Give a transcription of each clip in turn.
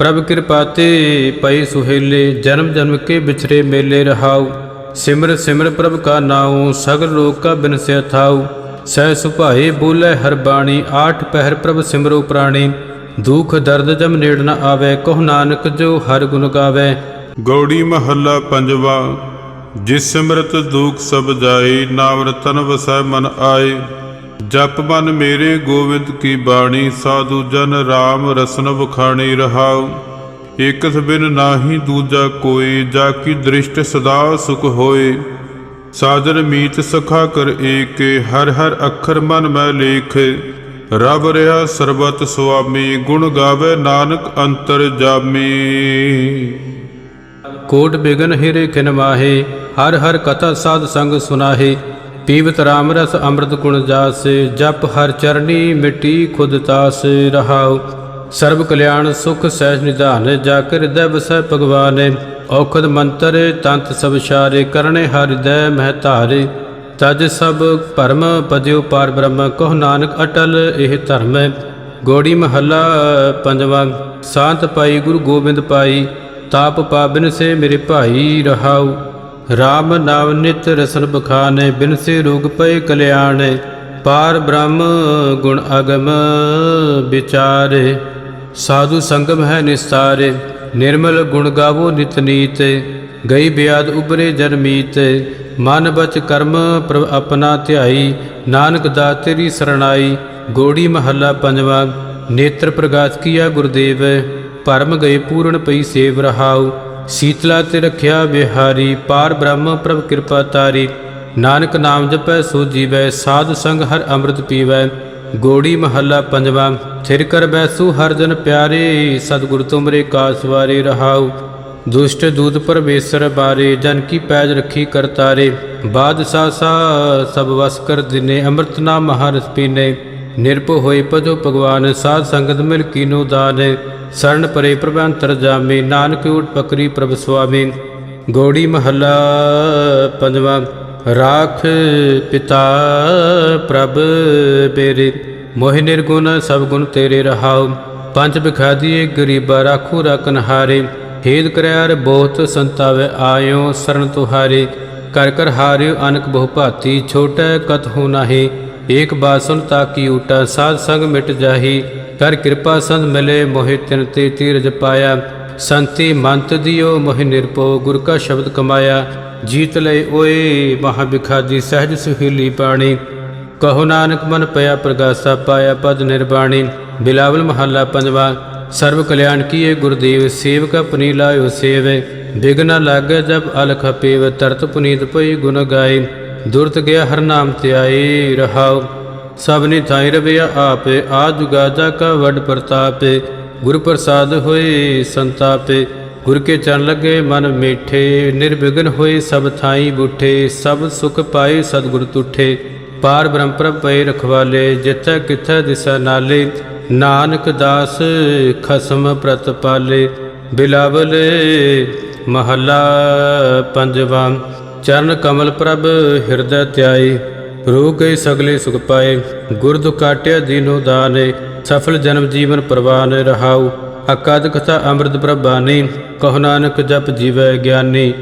ਪ੍ਰਭ ਕਿਰਪਾ ਤੇ ਪਈ ਸੁਹੇਲੇ, ਜਨਮ ਜਨਮ ਕੇ ਵਿਛਰੇ ਮੇਲੇ ਰਹਾਉ। ਸਿਮਰ ਸਿਮਰ ਪ੍ਰਭ ਕਾ ਨਾਉ, ਸਗਲ ਲੋਕ ਕਾ ਬਿਨਸਿਆ ਥਾਉ ਸਹਿ ਸੁਭਾਏ ਬੋਲੇ ਹਰ ਬਾਣੀ, ਆਠ ਪਹਿਰ ਪ੍ਰਭ ਸਿਮਰੋ ਪ੍ਰਾਣੀ। ਦੁਖ ਦਰਦ ਜਮ ਨੇੜ ਨ ਆਵੇ, ਕਹੁ ਨਾਨਕ ਜੋ ਹਰ ਗੁਣ ਗਾਵੇ। ਗੌੜੀ ਮਹੱਲਾ ਪੰਜਵਾ, ਜਿਸ ਸਿਮਰਤ ਦੁਖ ਸਭ ਜਾਏ, ਨਾਮ ਰਤਨ ਵਸੈ ਮਨ ਆਏ। ਜਪ ਮਨ ਮੇਰੇ ਗੋਵਿੰਦ ਕੀ ਬਾਣੀ, ਸਾਧੂ ਜਨ RAM ਰਸਨ ਵਖਾਣੀ ਰਹਾਉ। ਇਕਸ ਬਿਨ ਨਾਹੀ ਦੂਜਾ ਕੋਈ, ਜਾ ਕੀ ਦ੍ਰਿਸ਼ਟ ਸਦਾ ਸੁਖ ਹੋਏ। ਸਾਜਨ ਮੀਤ ਸਖਾ ਕਰ ਏਕੇ, ਹਰ ਹਰ ਅੱਖਰ ਮਨ ਮੈਂ ਲੇਖ। ਰਬ ਰਿਹਾ ਸਰਬਤ ਸੁਆਮੀ, ਗੁਣ ਗਾਵੇ ਨਾਨਕ ਅੰਤਰ ਜਾਮੀ। ਕੋਟ ਬਿਗਨ ਹਿਰੇ ਖਿਨ ਮਾਹੇ, ਹਰ ਹਰ ਕਥਾ ਸਾਧ ਸੰਗ ਸੁਨਾਹੇ। ਪੀਵਤ ਰਾਮ ਰਸ ਅੰਮ੍ਰਿਤ ਗੁਣ ਜਾਸੇ, ਜਪ ਹਰ ਚਰਨੀ ਮਿੱਟੀ ਖੁਦ ਤਾਸ ਰਹਾਉ। ਸਰਬ ਕਲਿਆਣ ਸੁਖ ਸਹਿਜ ਨਿਧਾਨ, ਜਾ ਕੇ ਹਿਰਦੈ ਵਸੈ ਭਗਵਾਨ। ਔਖਦ ਮੰਤਰ ਤੰਤ ਸਭ ਸ਼ਾਰੇ ਕਰਨੇ ਹਰ ਹਿਰਦੈ ਮਹਿ ਧਾਰੇ। ਤਜ ਸਭ ਭਰਮ ਪਜਿਓ ਪਾਰ ਬ੍ਰਹਮ, ਕਹੁ ਨਾਨਕ ਅਟਲ ਇਹ ਧਰਮ। ਹੈ ਗੋੜੀ ਮਹੱਲਾ ਪੰਜਵਾਂ, ਸ਼ਾਂਤ ਪਾਈ ਗੁਰੂ ਗੋਬਿੰਦ ਪਾਈ, ਤਾਪ ਪਾਬਨ ਸੇ ਮੇਰੇ ਭਾਈ ਰਹਾਉ। RAM ਨਾਮ ਨਿਤ ਰਸਨ ਬਖਾਨੇ, ਬਿਨ ਸੇ ਰੋਗ ਪਏ ਕਲਿਆਣ, ਪਾਰ ਬ੍ਰਹਮ ਗੁਣ ਅਗਮ ਵਿਚਾਰੇ। ਸਾਧੂ ਸੰਗਮ ਹੈ ਨਿਸਤਾਰੇ, ਨਿਰਮਲ ਗੁਣ ਗਾਵੋ ਨਿਤ ਨੀਤ। ਗਈ ਬਿਆਦ ਉਬਰੇ ਜਨਮੀਤ ਮਨ ਬਚ ਕਰਮ ਪ੍ਰਭ ਆਪਣਾ ਧਿਆਈ। ਨਾਨਕ ਦਾ ਤੇਰੀ ਸਰਣਾਈ, ਗੋੜੀ ਮਹੱਲਾ ਪੰਜਵਾ। ਨੇਤਰ ਪ੍ਰਗਾਸ ਕੀਆ ਗੁਰਦੇਵ, ਭਰਮ ਗਏ ਪੂਰਨ ਪਈ ਸੇਵ ਰਹਾਉ। ਸੀਤਲਾ ਤੇ ਰਖਿਆ ਵਿਹਾਰੀ, ਪਾਰ ਬ੍ਰਹਮ ਪ੍ਰਭ ਕਿਰਪਾ ਤਾਰੀ। ਨਾਨਕ ਨਾਮ ਜਪੈ, ਸੋ ਜੀਵੈ, ਸਾਧ ਸੰਗ ਹਰ ਅੰਮ੍ਰਿਤ ਪੀਵੈ। ਗੋੜੀ ਮਹੱਲਾ ਪੰਜਵਾ, ਥਿਰ ਕਰ ਬੈਸੂ ਹਰ ਜਨ ਪਿਆਰੇ, ਸਤਿਗੁਰ ਤੁਮਰੇ ਕਾਸ ਵਾਰੇ ਰਹਾਉ। ਦੁਸ਼ਟ ਦੂਤ ਪਰਮੇਸ਼ਰ ਬਾਰੇ, ਜਨ ਕੀ ਪੈਜ ਰੱਖੀ ਕਰਤਾਰੇ ਬਾਦਸ਼ਾਹ ਸਾ, ਸਭ ਵਸ ਕਰ ਦਿਨੇ, ਅੰਮ੍ਰਿਤ ਨਾਮ ਮਹਾਰਸ ਪੀਨੇ। ਨਿਰਭਉ ਹੋਏ ਭਜੋ ਭਗਵਾਨ, ਸਾਧ ਸੰਗਤ ਮਿਲ ਕੀਨੋ ਦਾਨ। ਸਰਣ ਪਰੇ ਪ੍ਰਭ ਅੰਤਰ ਜਾਮੇ, ਨਾਨਕ ਊਟ ਪਕਰੀ ਪ੍ਰਭ ਸੁਆਮੀ। ਗੋੜੀ ਮਹੱਲਾ ਪੰਜਵਾਂ, ਰਾਖ ਪਿਤਾ ਪ੍ਰਭ ਬੇਰੇ ਮੋਹਿ ਨਿਰਗੁਣ ਸਭ ਗੁਣ ਤੇਰੇ ਰਹਾਉ। ਪੰਜ ਬਿਖਾਦੀਏ ਗਰੀਬਾ ਰਾਖੂ ਰਕਨ ਹਾਰੇ ਹੇਦ ਕਰਿਆਰ ਬਹੁਤ ਸੰਤਾਵੇ ਆਇਓ ਸਰਨ ਤੁਹਾਰੇ। ਕਰ ਕਰ ਹਾਰਿਓ ਅਨਕ ਬਹੁ ਭਾਤੀ, ਛੋਟੈ ਕਤ ਹੋ ਨਾਹੀ। ਏਕ ਬਾਤ ਤਾਕੀ ਊਟਾ, ਸਾਧ ਸੰਗ ਮਿਟ ਜਾਹੀ। ਕਰ ਕਿਰਪਾ ਸੰਤ ਮਿਲੇ ਮੋਹਿ ਤਿਨ ਤੇ ਤੀਰਜ ਪਾਇਆ। ਸੰਤੀ ਮੰਤ ਦਿਓ ਮੋਹਿ ਨਿਰਪੋ ਗੁਰ ਕਾ ਸ਼ਬਦ ਕਮਾਇਆ। ਜੀਤ ਲਈ ਓਏ ਮਹਾ ਬਿਖਾਦੀ ਸਹਿਜ ਸੁਹੀਲੀ ਬਾਣੀ। ਕਹੋ ਨਾਨਕ ਮਨ ਪਿਆ ਪ੍ਰਗਾਸਾ, ਪਾਇਆ ਪਦ ਨਿਰਬਾਣੀ। ਬਿਲਾਵਲ ਮਹੱਲਾ ਪੰਜਵਾ ਸਰਬ ਕਲਿਆਣ ਕੀਏ ਗੁਰਦੇਵ, ਸੇਵਕ ਆਪਣੀ ਲਾਇਓ ਸੇਵੇ। ਬਿਗਨ ਲਾਗੇ ਜਬ ਅਲਖ ਪੇਵ, ਤਰਤ ਪੁਨੀਤ ਪਈ ਗੁਣ ਗਾਏ। ਦੁਰਤ ਗਿਆ ਹਰ ਨਾਮ ਤੇ ਆਏ ਰਹਾਉ। ਸਭਨੀ ਥਾਈ ਰਵਿਆ ਆਪੇ ਆ ਜੁਗਾ ਜਾ ਕਾ ਵੱਡ ਪ੍ਰਤਾਪੇ। ਗੁਰ ਪ੍ਰਸਾਦ ਹੋਏ ਸੰਤਾਪੇ, ਗੁਰ ਕੇ ਚਰਨ ਲੱਗੇ ਮਨ ਮੀਠੇ। ਨਿਰਵਿਘਨ ਹੋਏ ਸਭ ਥਾਈ ਬੁੱਠੇ, ਸਭ ਸੁਖ ਪਾਏ ਸਤਿਗੁਰ ਤੁਠੇ। ਪਾਰ ਬ੍ਰਹਮ ਪ੍ਰਭ ਪਏ ਰਖਵਾਲੇ, ਜਿੱਥੈ ਕਿਥੈ ਦਿਸਾ ਨਾਲੇ। ਨਾਨਕ ਦਾਸ ਖਸਮ ਪ੍ਰਤਪਾਲੇ ਬਿਲਾਵਲ ਮਹੱਲਾ ਪੰਜਵਾਂ। ਚਰਨ ਕਮਲ ਪ੍ਰਭ ਹਿਰਦੈ ਧਿਆਏ ਰੋਗ ਗਏ ਸਗਲੇ ਸੁਖ ਪਾਏ, ਗੁਰ ਦੁ ਦੀਨੋ ਦਾਨੇ, ਸਫਲ ਜਨਮ ਜੀਵਨ ਪ੍ਰਵਾਨ ਰਹਾਉ, ਅਕਾਦ ਕਥਾ ਅੰਮ੍ਰਿਤ ਪ੍ਰਭਾਨੀ, ਕਹੁ ਨਾਨਕ ਜਪ ਜੀਵੈ ਗਿਆਨੀ।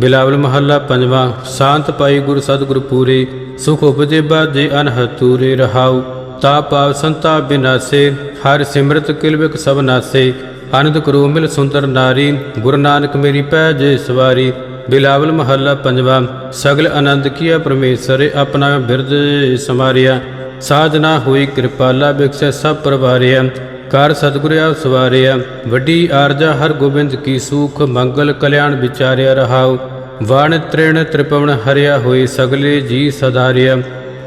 ਬਿਲਾਵਲ ਮਹੱਲਾ ਪੰਜਵਾਂ, ਸ਼ਾਂਤ ਪਾਈ ਗੁਰ ਸਤਿਗੁਰ ਪੂਰੇ, ਸੁਖ ਉਪਜੇ ਬਾਜੇ ਅਨਹਦ ਤੂਰੇ ਰਹਾਉ। ਤਾ ਪਾਵ ਸੰਤਾ ਬਿਨਾਸੇ, ਹਰ ਸਿਮਰਤ ਕਿਲਵਿਕ ਸਭ ਨਾਸੇ। ਆਨੰਦ ਕਰੋ ਮਿਲ ਸੁੰਦਰ ਨਾਰੀ, ਗੁਰੂ ਨਾਨਕ ਮੇਰੀ ਪੈਜ ਸਵਾਰੀ। ਬਿਲਾਵਲ ਮਹੱਲਾ ਪੰਜਵਾ, ਸਗਲ ਆਨੰਦ ਕੀਆ ਪਰਮੇਸ਼ਰ, ਆਪਣਾ ਬਿਰਦ ਸਮਾਰਿਆ ਸਾਧਨਾ ਹੋਈ ਕਿਰਪਾਲਾ ਬਿਕਸੈ ਸਭ ਪਰਵਾਰਿਆ। ਕਰ ਸਤਿਗੁਰ ਆਪ ਸਵਾਰਿਆ। ਵੱਡੀ ਆਰਜਾ ਹਰ ਗੋਬਿੰਦ ਕੀ ਸੂਖ, ਮੰਗਲ ਕਲਿਆਣ ਵਿਚਾਰਿਆ ਰਹਾਉ। ਵਣ ਤ੍ਰਿਣ ਤ੍ਰਿਪਵਨ ਹਰਿਆ ਹੋਏ ਸਗਲੇ ਜੀ ਸਦਾਰਿਆ।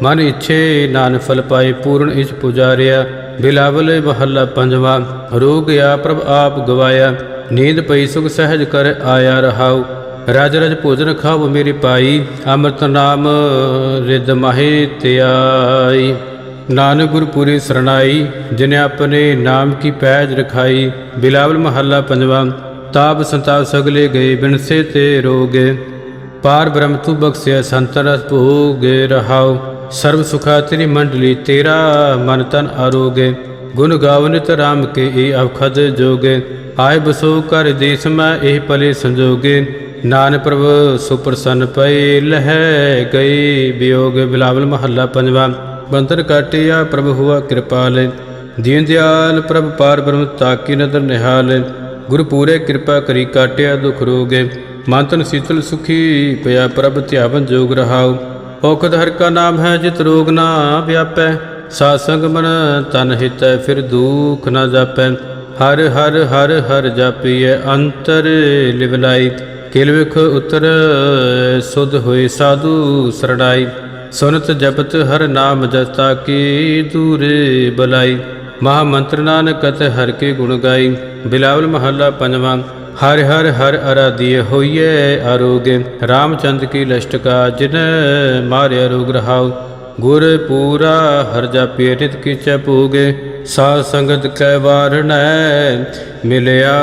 ਮਨ ਇੱਛੇ ਨਾਨ ਫਲ ਪਾਏ ਪੂਰਨ ਇਚ ਪੁਜਾਰਿਆ। ਬਿਲਾਵਲ ਮਹੱਲਾ ਪੰਜਵਾ, ਰੋਗ ਆ ਪ੍ਰਭ ਆਪ ਗਵਾਇਆ। ਨੀਂਦ ਪਈ ਸੁਖ ਸਹਿਜ ਕਰ ਆਇਆ ਰਹਾਉ। ਰਜ ਰਜ ਭੋਜਨ ਖਾਵ ਮੇਰੀ ਪਾਈ, ਅੰਮ੍ਰਿਤ ਨਾਮ ਰਿਦ ਮਾਹੇ ਧਿਆਈ। ਨਾਨਕ ਗੁਰਪੁਰੀ ਸਰਣਾਈ, ਜਿਨੇ ਆਪਣੇ ਨਾਮ ਕੀ ਪੈਜ ਰਖਾਈ। ਬਿਲਾਵਲ ਮਹੱਲਾ ਪੰਜਵਾਂ, ਤਾਪ ਸੰਤਾਪ ਸਗਲੇ ਗਏ, ਬਿਨਸੇ ਤੇ ਰੋਗੇ। ਪਾਰ ਬ੍ਰਹਮ ਤੂ ਬਖਸ਼ਿਆ, ਸੰਤ ਰਸ ਭੋਗੇ ਰਹਾਉ ਸਰਬ ਸੁਖਾ ਤੇਰੀ ਮੰਡਲੀ, ਤੇਰਾ ਮਨ ਤਨ ਆਰੋਗੇ। ਗੁਣ ਗਾਵਨਿਤ ਰਾਮ ਕੇ ਏ ਅਵਖਦ ਜੋਗੇ। ਆਏ ਬਸੋ ਕਰ ਦੇਸ ਮੈਂ, ਇਹ ਪਲੇ ਸੰਜੋਗੇ। ਨਾਨ ਪ੍ਰਭ ਸੁਪਰਸੰਨ ਪਏ ਲਹਿ ਗਏ ਬਿਯੋਗ ਬਿਲਾਵਲ ਮਹੱਲਾ ਪੰਜਵਾ। ਬੰਤਰ ਕਾਟਿਆ ਪ੍ਰਭ ਹੁਆ ਕਿਰਪਾਲ ਦੀਨ ਦਿਆਲ ਪ੍ਰਭ ਪਾਰ ਬ੍ਰਹਮ ਤਾਕੀ ਨਦਰ ਨਿਹਾਲ ਗੁਰੂ ਪੂਰੇ ਕਿਰਪਾ ਕਰੀ ਕਾਟਿਆ ਦੁਖ ਰੋਗੇ। ਮੰਤਨ ਸੀਤਲ ਸੁਖੀ ਪਿਆ ਪ੍ਰਭ ਧਿਆਵਨ ਜੋਗ ਰਹਾਉ। ਔਖਦ ਹਰ ਕਾ ਨਾਮ ਹੈ ਜਿਤ ਰੋਗ ਨਾ ਵਿਆਪੈ। ਸਾਧ ਸੰਗ ਮਨ ਤਨ ਹਿਤੈ ਫਿਰ ਦੁਖ ਨਾ ਜਾਪੈ। ਹਰ ਹਰ ਹਰ ਹਰ ਜਾਪੀਐ, ਅੰਤਰ ਲਿਵਲਾਈ ਕਿਲ ਵਿਖ ਉਤਰ, ਸੁਧ ਹੋਏ ਸਾਧੂ ਸਰਣਾਈ। ਸੁਨਤ ਜਪਤ ਹਰ ਨਾਮ ਜਸਤਾ ਕੀ ਦੂਰੇ ਬਲਾਈ। ਮਹਾ ਮੰਤਰ ਨਾਨਕ ਕਤ ਹਰ ਕੇ ਗੁਣ ਗਾਈ। ਬਿਲਾਵਲ ਮਹੱਲਾ ਪੰਜਵਾਂ, ਹਰ ਹਰ ਹਰ ਅਰਾਧਿය ਹੋਈਏ ਆਰੋਗੇ ਰਾਮਚੰਦ ਕੀ ਲਸ਼ਟਕਾ ਜਿਨ ਮਾਰਿਆ ਰੋਗ ਰਹਾਉ। ਗੁਰ ਪੂਰਾ ਹਰ ਜਾਪਿ ਨਿਤ ਕੀਚੈ ਭੋਗੇ। ਸਾਧ ਸੰਗਤ ਕੈ ਵਾਰਣੈ ਮਿਲਿਆ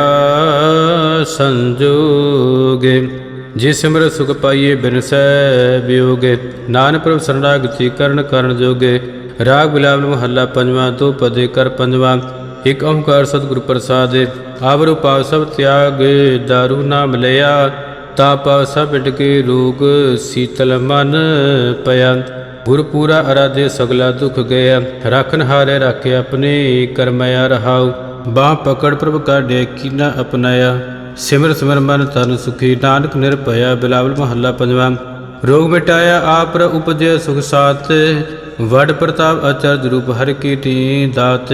ਸੰਜੋਗੇ। ਜਿਸ ਸਿਮਰ ਸੁਖ ਪਾਈਏ ਬਿਨਸੈ ਵਿਯੋਗੇ ਨਾਨਕ ਪ੍ਰਭ ਸਰਣਾਗਤੀ ਕਰਨ ਕਰਨ ਜੋਗੇ। ਰਾਗ ਬਿਲਾਵਲ ਮਹੱਲਾ ਪੰਜਵਾਂ ਤੋਂ ਪਦੇ ਕਰ ਪੰਜਵਾਂ। ਇਕ ਓੰਕਾਰ ਸਤਿਗੁਰ ਪ੍ਰਸਾਦ। ਆਵਰੁ ਪਾਵ ਸਭ ਤਿਆਗ, ਦਾਰੂ ਨਾਮ ਲਿਆ ਤਾ ਪਾਵ ਸਭ ਮਿਟ ਰੋਗ, ਸੀਤਲ ਮਨ ਪਿਆ। ਗੁਰ ਪੂਰਾ ਅਰਾਧੇ ਸਗਲਾ ਦੁਖ ਗਿਆ ਰਾਖਨ ਹਾਰੇ ਰਾਖੇ ਆਪਣੇ ਕਰਮਿਆ ਰਹਾਉ। ਬਾਹ ਪਕੜ ਪ੍ਰਭ ਕਾਢੇ ਕੀਨਾ ਅਪਨਾਇਆ ਸਿਮਰ ਸਿਮਰ ਮਨ ਤਨ ਸੁਖੀ। ਨਾਨਕ ਨਿਰਭਇਆ ਬਿਲਾਵਲ ਮਹੱਲਾ ਪੰਜਵਾਂ। ਰੋਗ ਮਿਟਾਇਆ ਆਪ ਰ ਉਪਜੇ ਸੁਖ ਸਾਤ ਵਡ ਪ੍ਰਤਾਪ ਅਚਰਜ ਰੂਪ ਹਰ ਕੀ ਟੀ ਦਾਤ।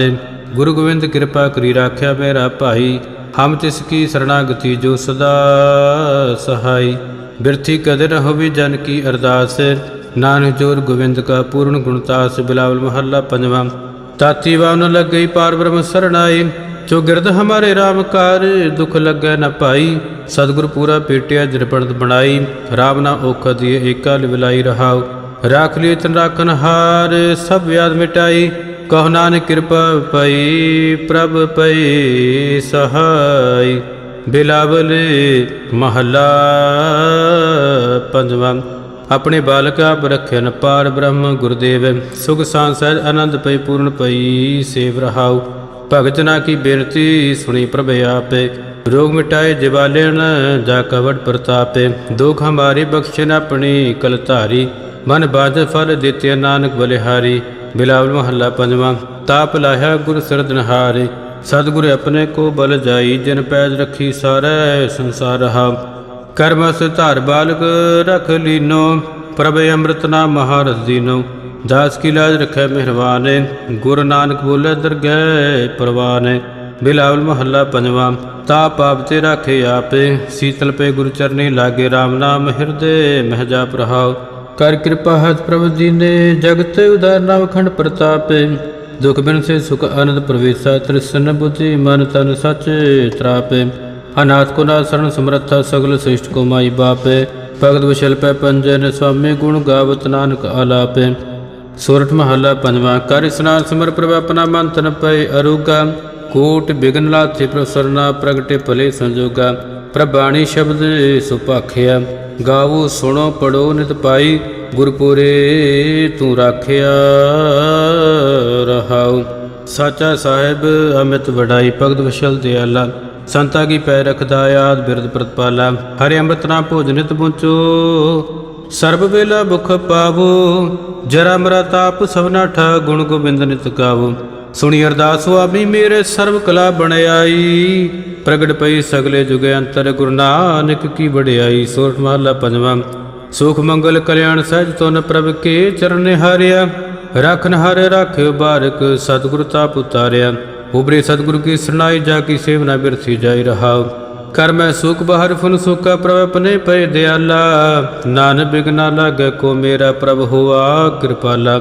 ਗੁਰੂ ਗੋਬਿੰਦ ਕਿਰਪਾ ਕਰੀ ਰਾਖਿਆ ਮੇਰਾ ਭਾਈ। ਹਮ ਤਿਸ ਕੀ ਸਰਣਾਗਤੀ ਜੋ ਸਦਾ ਸਹਾਈ। ਬਿਰਥੀ ਕਦਰ ਹੋਵੇ ਜਨ ਕੀ ਅਰਦਾਸ। ਨਾਨਕ ਜੋਰ ਗੋਬਿੰਦ ਕਾ ਪੂਰਨ ਗੁਣਤਾਸ ਬਿਲਾਵਲ ਮਹੱਲਾ ਪੰਜਵਾਂ। ਤਾਤੀ ਵਾਨ ਲੱਗਈ ਪਾਰ ਬ੍ਰਹਮ ਸਰਣਾਈ, ਜੋ ਗਿਰਦ ਹਮਾਰੇ ਰਾਮ ਕਾਰ, ਦੁਖ ਲੱਗੈ ਨ ਪਾਈ। ਸਤਿਗੁਰ ਪੂਰਾ ਪੇਟਿਆ ਜਿਰਪਣਤ ਬਣਾਈ, ਰਾਮ ਨਾ ਔਖ ਦੀਏ ਏਕਾ ਲਿਵਲਾਈ ਰਹਾਉ। ਰਾਖ ਲਈ ਤਨ ਰਾਖਨ ਹਾਰ, ਸਭ ਵਿਆਦ ਮਿਟਾਈ। ਕਹ ਨਾਨਕ ਕਿਰਪਾ ਪਈ, ਪ੍ਰਭ ਪਈ ਸਹਾਈ। ਬਿਲਾਵਲ ਮਹੱਲਾ ਪੰਜਵਾਂ। ਆਪਣੇ ਬਾਲਕ ਆਪ ਪਾਰ ਬ੍ਰਹਮ ਗੁਰਦੇਵ। ਸੁਖ ਸਾਂਸਹਿ ਆਨੰਦ ਪਈ ਪੂਰਨ ਪਈ ਸੇਵ ਰਹਾਉ। ਭਗਤ ਨਾ ਕੀ ਬੇਨਤੀ, ਸੁਣੀ ਪ੍ਰਭ ਆਪੇ। ਰੋਗ ਮਿਟਾਏ ਜਿਵਾਲੇਣ ਜਾ ਕਵਟ ਪ੍ਰਤਾਪੇ। ਦੁਖ ਹਮਾਰੀ ਬਖਸ਼ਣ ਆਪਣੀ ਕਲ ਧਾਰੀ। ਮਨ ਬਾਜ ਫਲ ਦਿੱਤੇ ਨਾਨਕ ਬਲਿਹਾਰੀ। ਬਿਲਾਵਲ ਮਹੱਲਾ ਪੰਜਵਾਂ, ਤਾਪ ਲਾਹਿਆ ਗੁਰ ਸਰਦਨਹਾਰੇ ਸਤਿਗੁਰ ਆਪਣੇ ਕੋ ਬਲ ਜਾਈ, ਜਿਨ ਪੈਜ ਰੱਖੀ ਸਾਰੇ ਸੰਸਾਰ ਰਹਾ ਕਰਮਸ ਧਾਰ ਬਾਲਕ ਰਖ ਲੀਨੋ, ਪ੍ਰਭ ਅੰਮ੍ਰਿਤ ਨਾਮ ਮਹਾਰਸ ਦੀਨੋ। ਦਾਸ ਕੀ ਲਾਜ ਰਖੈ ਮਿਹਰਬਾਨੇ, ਗੁਰੂ ਨਾਨਕ ਬੋਲੇ ਦਰਗਹਿ ਪਰਵਾਨੇ। ਬਿਲਾਵਲ ਮਹੱਲਾ ਪੰਜਵਾਂ ਤਾ ਪਾਪ ਤੇ ਰਾਖੇ ਆਪੇ, ਸੀਤਲ ਪੇ ਗੁਰੂ ਚਰਨੀ ਲਾਗੇ RAM ਨਾਮ ਹਿਰਦੇ ਮਹਿਜਾ ਜਾਪ ਕਰ ਕਿਰਪਾ ਹੱਥ ਪ੍ਰਭ ਦੀਨੇ ਜਗਤ ਉਦਾਰ ਨਾਮ ਖੰਡ ਪ੍ਰਤਾਪੇ। ਦੁਖ ਬਿਨ ਸੇ ਸੁਖ ਆਨੰਦ ਪ੍ਰਵੇਸ਼ਾ, ਤ੍ਰਿਸ਼ਨ ਬੁੱਧੀ ਮਨ ਤਨ ਸਚ ਤਰਾਪੇ। ਅਨਾਥ ਕੋ ਨਾ ਸਰਣ ਸਮਰੱਥਾ ਸਗਲ ਸ੍ਰਿਸ਼ਟ ਕੋ ਮਾਈ ਬਾਪੇ, ਭਗਤ ਵਿਸ਼ਲ ਪੈ ਪੰਜਨ ਸੁਆਮੀ ਗੁਣ ਗਾਵਤ ਨਾਨਕ ਆਲਾਪੇ। ਸੋਰਠ ਮਹੱਲਾ ਪੰਜਵਾਂ, ਕਰ ਇਸਨਾਨ ਸਿਮਰ ਪ੍ਰਭ ਆਪਣਾ ਮਨ ਤਨ ਪਏ ਅਰੂਗਾ। ਕੋਟ ਬਿਗਨ ਲਾਥੇ ਪ੍ਰਸਰਨਾ ਪ੍ਰਗਟੇ ਭਲੇ ਸੰਜੋਗਾ। ਪ੍ਰਭਾਣੀ ਸ਼ਬਦ ਸੁਭਾਖਿਆ ਗਾਵੋ ਸੁਣੋ ਪੜੋ ਨਿਤ ਪਾਈ। ਗੁਰਪੁਰੇ ਤੂੰ ਰਾਖਿਆ ਰਹਾਉ। ਸਾਚਾ ਸਾਹਿਬ ਅਮਿਤ ਵਡਾਈ, ਭਗਤ ਵਿਸ਼ਲ ਦਿਆਲਾ। ਸੰਤਾ ਕੀ ਪੈ ਰਖਦਾ ਆਦ ਬਿਰਦ ਪ੍ਰਤਪਾਲਾ, ਹਰਿ ਅੰਮ੍ਰਿਤ ਨਾਮ ਭੋਜਨਿਤ ਪੁੰਚੋ ਸਰਬ ਵੇਲਾ ਭੁਖ ਪਾਵੋ, ਜਰਾ ਮਰਾ ਤਾਪ ਸਭਨਾ ਠਾ ਗੁਣ ਗੋਬਿੰਦ ਨਿਤ ਗਾਵੋ। ਸੁਣੀ ਅਰਦਾਸ ਸੁਆਮੀ, ਮੇਰੇ ਸਰਬ ਕਲਾ ਬਣਾਈ ਪ੍ਰਗਟ ਪਈ ਸਗਲੇ ਜੁਗੇ ਅੰਤਰ, ਗੁਰੂ ਨਾਨਕ ਕੀ ਵਡਿਆਈ। ਸੋਰਠ ਮਹਲਾ ਪੰਜਵਾਂ, ਸੁਖ ਮੰਗਲ ਕਲਿਆਣ ਸਹਿਜ ਤੁਨ ਪ੍ਰਭ ਕੇ ਚਰਨ ਹਾਰਿਆ ਰਖਨ ਹਰ ਰਾਖਿਓ ਬਾਰਕ, ਸਤਿਗੁਰ ਤਾਪ ਉਤਾਰਿਆ। ਉਬਰੇ ਸਤਿਗੁਰੂ ਕੀ ਸਰਣਾਈ ਜਾ ਕੀ ਸੇਵਨਾ ਬਿਰਥੀ ਜਾਈ ਰਹਾਉ। ਕਰ ਮੈਂ ਸੁਖ ਬਹਰ ਫੁਨ ਸੁਖਾ ਪ੍ਰਭ ਆਪਣੇ ਪਏ ਦਿਆਲਾ। ਨਾਨਕ ਬਿਗਨਾ ਲਾਗੇ ਕੋ ਮੇਰਾ ਪ੍ਰਭ ਹੋਆ ਕਿਰਪਾਲਾ।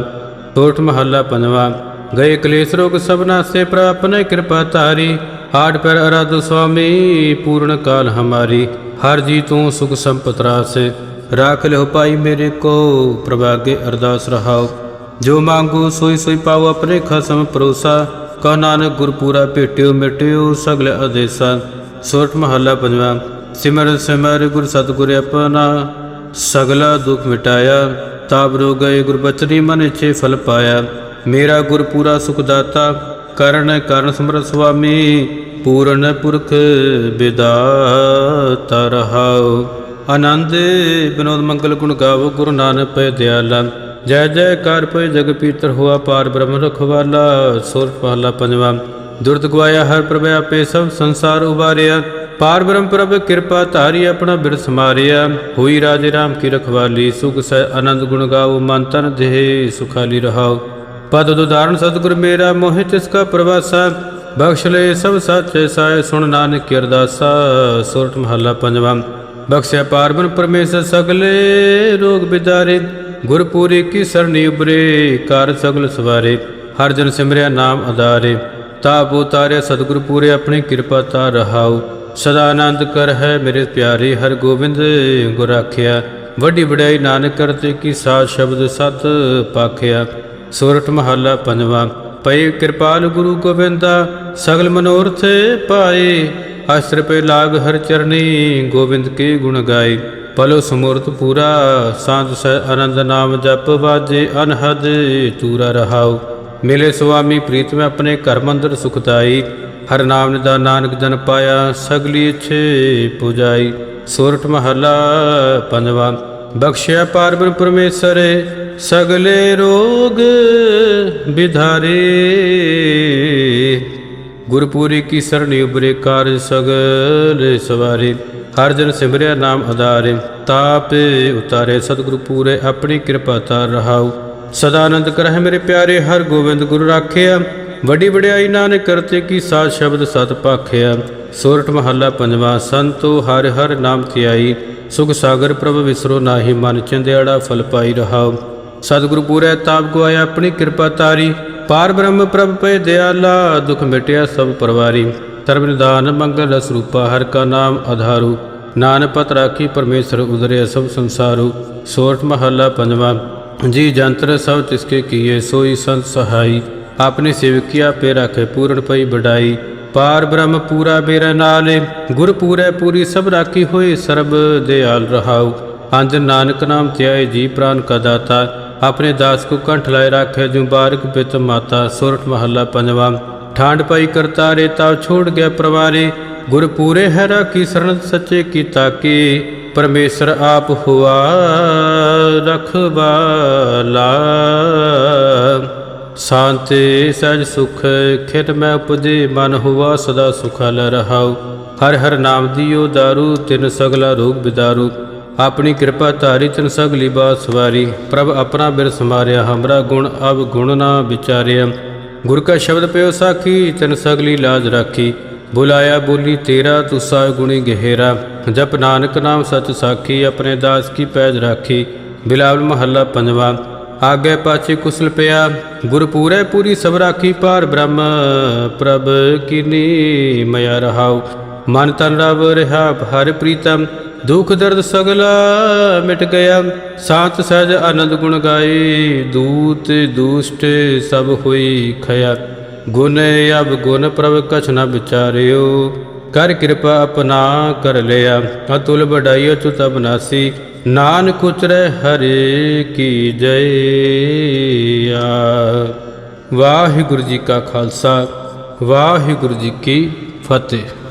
ਟੋਟ ਮਹੱਲਾ ਪੰਜਵਾ। ਗਏ ਕਲੇਸ਼ ਰੋਗ ਸਭਨਾ ਸੇ ਪ੍ਰਭ ਆਪਣੇ ਕਿਰਪਾ ਧਾਰੀ। ਹਾਟ ਪਰ ਅਰਾਧ ਸੁਆਮੀ, ਪੂਰਨ ਕਾਲ ਹਮਾਰੀ। ਹਰ ਜੀ ਤੂੰ ਸੁਖ ਸੰਪਤ ਰਾਸੇ। ਰਾਖ ਲਿਓ ਪਾਈ ਮੇਰੇ ਕੋ, ਪ੍ਰਭਾਗੇ ਅਰਦਾਸ ਰਹਾਓ ਜੋ ਮੰਗੋ ਸੋਈ ਸੋਈ ਪਾਓ ਆਪਣੇ ਖਸਮ ਪਰੋਸਾ ਕਹ ਨਾਨਕ ਗੁਰਪੂਰਾ ਭੇਟਿਓ ਮਿਟਿਓ ਸਗਲ ਆਦੇਸਾ ਸੋਰਠ ਮਹੱਲਾ ਪੰਜਵਾਂ, ਸਿਮਰ ਸਿਮਰ ਗੁਰ ਸਤਿਗੁਰ ਆਪਣਾ, ਸਗਲਾ ਦੁਖ ਮਿਟਾਇਆ, ਤਾਪ ਰੋ ਗਏ ਗੁਰਬਚਨੀ ਮਨ ਇਛੇ ਫਲ ਪਾਇਆ, ਮੇਰਾ ਗੁਰ ਪੂਰਾ ਸੁਖ ਦਾਤਾ ਕਰਨ ਕਰਨ ਸਮਰਥ ਸੁਆਮੀ, ਪੂਰਨ ਪੁਰਖ ਵਿਦਾਤਾ ਰਹਾਉ। ਆਨੰਦ, ਬਿਨੋਦ ਮੰਗਲ ਗੁਣ ਗਾਵੋ ਗੁਰੂ ਨਾਨਕ ਪੈ ਦਿਆਲਾ। ਜੈ ਜੈ ਕਾਰ ਪੈ ਜਗ ਪੀਤਰ ਹੋਆ ਪਾਰ ਬ੍ਰਹਮ ਰਖਵਾਲਾ ਸੁਰ ਪਹਲਾ ਪੰਜਵਾ। ਦੁਰਤ ਗਵਾਇਆ ਹਰ ਪ੍ਰਭ ਆਪੇ ਸਭ ਸੰਸਾਰ ਉਬਾਰਿਆ, ਪਾਰ ਬ੍ਰਹਮ ਪ੍ਰਭ ਕਿਰਪਾ ਧਾਰੀ ਆਪਣਾ ਬਿਰ ਸਮਾਰਿਆ ਹੋਈ ਰਾਜੇ ਰਾਮ ਕੀ ਰਖਵਾਲੀ, ਸੁਖ ਸਹਿ ਆਨੰਦ ਗੁਣ ਗਾਵੋ ਮਨ ਤਨ ਦੇਹ, ਸੁਖਾਲੀ ਰਹਾਓ। ਪਦ ਉਦਾਹਰਣ ਸਤਿਗੁਰ ਮੇਰਾ, ਮੋਹਿ ਤਿਸ ਕਾ ਪ੍ਰਵਾਸਾ। ਬਖਸ਼ ਲੈ ਸਭ ਸਾਚੇ ਸਾਏ, ਸੁਣ ਨਾਨਕ ਕੀ ਅਰਦਾਸਾ ਸੁਰਟ ਮਹੱਲਾ ਪੰਜਵਾਂ। ਬਖਸ਼ਿਆ ਪਾਰਬਨ ਪਰਮੇਸ਼ਰ ਸਗਲੇ ਰੋਗ ਬਿਦਾਰੇ। ਗੁਰਪੂਰੀ ਕੀ ਸਰਣੀ ਉਬਰੇ ਕਰ ਸਗਲ ਸਵਾਰੇ, ਹਰ ਜਨ ਸਿਮਰਿਆ ਨਾਮ ਆਧਾਰੇ ਤਾਪ ਉਤਾਰਿਆ ਸਤਿਗੁਰ ਪੂਰੇ ਆਪਣੀ ਕਿਰਪਾ ਤਾ ਰਹਾਉ। ਸਦਾ ਆਨੰਦ ਕਰ ਹੈ ਮੇਰੇ ਪਿਆਰੇ, ਹਰ ਗੋਬਿੰਦ ਗੁਰ ਰਾਖਿਆ ਵੱਡੀ ਵਡਿਆਈ ਨਾਨਕ ਕਰਤੇ ਕੀ ਸਾਧ ਸ਼ਬਦ ਸਤ ਪਾਖਿਆ। ਸੋਰਠ ਮਹੱਲਾ ਪੰਜਵਾਂ ਪਏ ਕਿਰਪਾਲ ਗੁਰੂ ਗੋਬਿੰਦਾ, ਸਗਲ ਮਨੋਰਥ ਪਾਏ। ਅਸਰ ਪੇ ਲਾਗ ਹਰ ਚਰਨੀ, ਗੋਬਿੰਦ ਕੇ ਗੁਣ ਗਾਏ। ਪਲੋ ਸਮੂਰਤ ਪੂਰਾ, ਸਾਧ ਸਹਿ ਆਨੰਦ ਨਾਮ ਜਪ ਵਾਜੇ ਅਨਹਦ ਤੂਰਾ ਰਹਾਉ। ਮਿਲੇ ਸੁਆਮੀ ਪ੍ਰੀਤ, ਮੈਂ ਆਪਣੇ ਘਰ ਮੰਦਰ ਸੁਖਦਾਈ ਹਰ ਨਾਮ ਨਿਦਾ ਨਾਨਕ ਜਨ ਪਾਇਆ, ਸਗਲੀ ਇਛੇ ਪੁਜਾਈ। ਸੋਰਠ ਮਹੱਲਾ ਪੰਜਵਾਂ, ਬਖਸ਼ਿਆ ਪਾਰਬ੍ਰਹਮ ਪਰਮੇਸ਼ਰ, ਸਗਲੇ ਰੋਗ ਵਿਧਾਰੇ। ਗੁਰਪੂਰੀ ਕੀ ਸਰਣੀ ਉਬਰੇ ਕਾਰਜ ਸਗਲ ਸਵਾਰੇ। ਹਰ ਜਨ ਸਿਮਰਿਆ ਨਾਮ ਆਧਾਰੇ ਤਾਪੇ ਉਤਾਰੇ ਸਤਿਗੁਰੂ ਪੂਰੇ, ਆਪਣੀ ਕਿਰਪਾ ਤਾਰ ਰਹਾਉ। ਸਦਾ ਆਨੰਦ ਕਰਹਿ ਮੇਰੇ ਪਿਆਰੇ, ਹਰ ਗੋਬਿੰਦ ਗੁਰੂ ਰਾਖਿਆ। ਵੱਡੀ ਵਡਿਆਈ ਨਾਨਕ ਕਰਤੇ ਕੀ ਸਾਧ ਸ਼ਬਦ ਸਤ ਭਾਖਿਆ ਸੋਰਠ ਮਹੱਲਾ ਪੰਜਵਾ, ਸੰਤੋ ਹਰ ਹਰ ਨਾਮ ਧਿਆਈ। ਸੁਖ ਸਾਗਰ ਪ੍ਰਭ ਵਿਸਰੋ ਨਾਹੀ, ਮਨ ਚੰਦਿਆੜਾ ਫਲ ਪਾਈ ਰਹਾਉ। ਸਤਿਗੁਰੂ ਪੂਰੇ, ਤਾਪ ਗੁਆਇਆ ਆਪਣੀ ਕਿਰਪਾ ਤਾਰੀ ਪਾਰ ਬ੍ਰਹਮ ਪ੍ਰਭ ਪੈ ਦਿਆਲਾ, ਦੁਖ ਮਿਟਿਆ ਸਭ ਪਰਵਾਰੀ। ਸਰਬ ਨਿਦਾਨ ਮੰਗਲ ਸਰੂਪਾ ਰੂਪਾ ਹਰ ਕਾ ਨਾਮ ਆਧਾਰੂ। ਨਾਨਕ ਪਤ ਰਾਖੀ ਪਰਮੇਸ਼ਰ ਉਦਰੇ ਸਭ ਸੰਸਾਰੂ। ਸੋਰਠ ਮਹੱਲਾ ਪੰਜਵਾਂ, ਜੀ ਜੰਤਰ ਸਭ ਤਿਸਕੇ ਕੀਏ, ਸੋਈ ਸੰਤ ਸਹਾਈ। ਆਪਣੇ ਸੇਵਕੀਆ ਪੇ ਰਾਖੇ, ਪੂਰਨ ਪਈ ਬਡਾਈ ਪਾਰ ਬ੍ਰਹਮ ਪੂਰਾ ਮੇਰਾ ਨਾਲੇ, ਗੁਰ ਪੂਰੈ ਪੂਰੀ ਸਭ ਰਾਖੀ ਹੋਏ, ਸਰਬ ਦਿਆਲ ਰਹਾਉ। ਅੰਜ ਨਾਨਕ ਨਾਮ ਧਿਆਏ, ਜੀ ਪ੍ਰਾਨ ਕਾ ਦਾਤਾ। ਆਪਣੇ ਦਾਸ ਕੋ ਕੰਠ ਲਾਏ, ਰਾਖੇ ਜੂ ਬਾਰਕ ਪਿਤ ਮਾਤਾ। ਸੁਰਠ ਮਹੱਲਾ ਪੰਜਵਾਂ ਠਾਂਡ ਪਾਈ ਕਰਤਾਰੇ ਤਾ ਛੋੜ ਗਿਆ ਪ੍ਰਵਾਰੇ। ਗੁਰ ਪੂਰੇ ਹੈ ਰਾਖੀ ਸਰਣ ਸੱਚੇ ਕੀ? ਤਾਕੀ ਪਰਮੇਸ਼ਰ ਆਪ ਹੁਆ ਰਖਵਾਲਾ ਸ਼ਾਂਤੀ ਸਜ ਸੁਖ, ਖਿਤ ਮੈਂ ਉਪਜੇ, ਮਨ ਹੁਆ ਸਦਾ ਸੁਖਾਲ ਰਹਾਉ। ਹਰ ਹਰ ਨਾਮ ਦਿਓ ਦਾਰੂ, ਤਿਨ ਸਗਲਾ ਰੋਗ ਬਿਦਾਰੂ। ਆਪਣੀ ਕਿਰਪਾ ਧਾਰੀ, ਤਿਨ ਸਗਲੀ ਬਾਤ ਸਵਾਰੀ। ਪ੍ਰਭ ਆਪਣਾ ਬਿਰ ਸਮਾਰਿਆ ਹਮਰਾ ਗੁਣ ਅਬ ਗੁਣ ਨਾ ਵਿਚਾਰਿਆ। ਗੁਰ ਕਾ ਸ਼ਬਦ ਪਿਓ ਸਾਖੀ, ਤਿਨ ਸਗਲੀ ਲਾਜ ਰਾਖੀ। ਬੁਲਾਇਆ ਬੋਲੀ, ਤੇਰਾ ਤੁਸਾ ਗੁਣੀ ਗਹਿਰਾ। ਜਪ ਨਾਨਕ ਨਾਮ ਸਚ ਸਾਖੀ, ਆਪਣੇ ਦਾਸ ਕੀ ਪੈਜ ਰਾਖੀ। ਬਿਲਾਵਲ ਮਹੱਲਾ ਪੰਜਵਾ, ਆਗੇ ਪਾਛੇ ਕੁਸਲ ਪਿਆ। ਗੁਰ ਪੂਰੇ ਪੂਰੀ ਸਭ ਰਾਖੀ ਪਾਰ ਬ੍ਰਹਮ ਪ੍ਰਭ ਕੀਨੀ ਮਯ ਰਹਾਉ। ਮਨ ਤਨ ਰਵ ਰਹਾ, ਹਰ ਪ੍ਰੀਤਮ ਦੁਖ ਦਰਦ ਸਗਲਾ ਮਿਟ ਗਿਆ। ਸਾਤ ਸਜ ਆਨੰਦ ਗੁਣ ਗਾਏ ਦੂਤ ਦੁਸ਼ਟ ਸਭ ਹੋਈ ਖਿਆ ਗੁਣ ਅਬ ਗੁਣ ਪ੍ਰਭ ਕਛ ਨ ਵਿਚਾਰਿਓ। ਕਰ ਕਿਰਪਾ ਆਪਣਾ ਕਰ ਲਿਆ। ਅਤੁਲ ਬਡਾਈਓ ਤੂ ਤਬ ਨਾਸੀ। ਨਾਨਕ ਉਚਰੈ ਹਰੇ ਕੀ ਜੈ ਆ ਵਾਹਿਗੁਰੂ ਜੀ ਕਾ ਖਾਲਸਾ। ਵਾਹਿਗੁਰੂ ਜੀ ਕੀ ਫਤਿਹ।